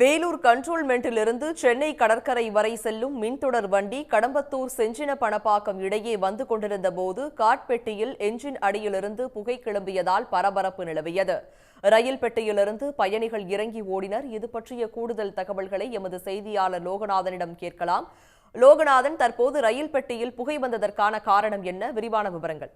வேலூர் கண்ட்ரோல்மெண்டிலிருந்து சென்னை கடற்கரை வரை செல்லும் மின்தொடர் வண்டி கடம்பத்தூர் செஞ்சின பணப்பாக்கம் இடையே வந்து கொண்டிருந்த போது காட்பெட்டியில் என்ஜின் அடியிலிருந்து புகை கிளம்பியதால் பரபரப்பு நிலவியது. ரயில் பெட்டியிலிருந்து பயணிகள் இறங்கி ஓடினர். இது பற்றிய கூடுதல் தகவல்களை எமது செய்தியாளர் லோகநாதனிடம் கேட்கலாம். லோகநாதன் தற்போது ரயில் பெட்டியில் புகை வந்ததற்கான காரணம் என்ன? விரிவான விவரங்கள்.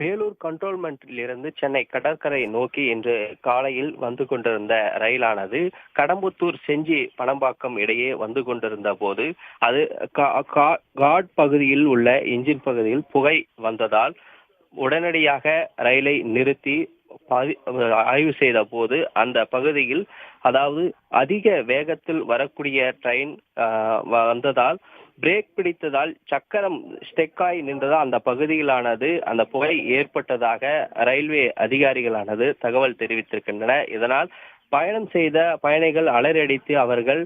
வேலூர் கண்ட்ரோல்மெண்ட்டிலிருந்து இருந்து சென்னை கடற்கரை நோக்கி இன்று காலையில் வந்து கொண்டிருந்த ரயிலானது கடம்புத்தூர் செஞ்சி பணம்பாக்கம் இடையே வந்து கொண்டிருந்த போது அது கா- கா- காட் பகுதியில் உள்ள இன்ஜின் பகுதியில் புகை வந்ததால் உடனடியாக ரயிலை நிறுத்தி ஆய்வு செய்த போது அந்த பகுதியில் அதாவது அதிக வேகத்தில் வரக்கூடிய ட்ரெயின் வந்ததால் பிரேக் பிடித்ததால் சக்கரம் ஸ்டெக்காய் நின்றதால் அந்த பகுதியிலானது அந்த புகை ஏற்பட்டதாக ரயில்வே அதிகாரிகளானது தகவல் தெரிவித்திருக்கின்றன. இதனால் பயணம் செய்த பயணிகள் அலறடித்து அவர்கள்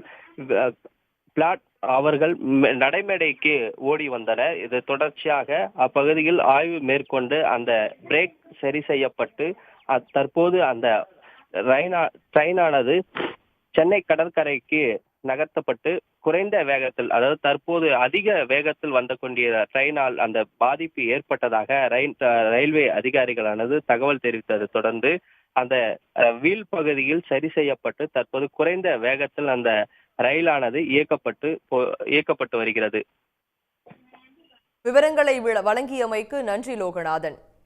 பிளாட் அவர்கள் நடைமேடைக்கு ஓடி வந்தனர். இது தொடர்ச்சியாக அப்பகுதியில் ஆய்வு மேற்கொண்டு அந்த பிரேக் சரி செய்யப்பட்டு தற்போது அந்த ரயினா ட்ரெயினானது சென்னை கடற்கரைக்கு நகர்த்தப்பட்டு குறைந்த வேகத்தில் அதாவது தற்போது அதிக வேகத்தில் வந்து கொண்டிய ட்ரெயினால் அந்த பாதிப்பு ஏற்பட்டதாக ரயில் ரயில்வே அதிகாரிகளானது தகவல் தெரிவித்ததை. தொடர்ந்து அந்த வீல் பகுதியில் சரி செய்யப்பட்டு தற்போது குறைந்த வேகத்தில் அந்த ரயிலானது இயக்கப்பட்டு போ- இயக்கப்பட்டு வருகிறது. விவரங்களை வழங்கியமைக்கு நன்றி லோகநாதன்.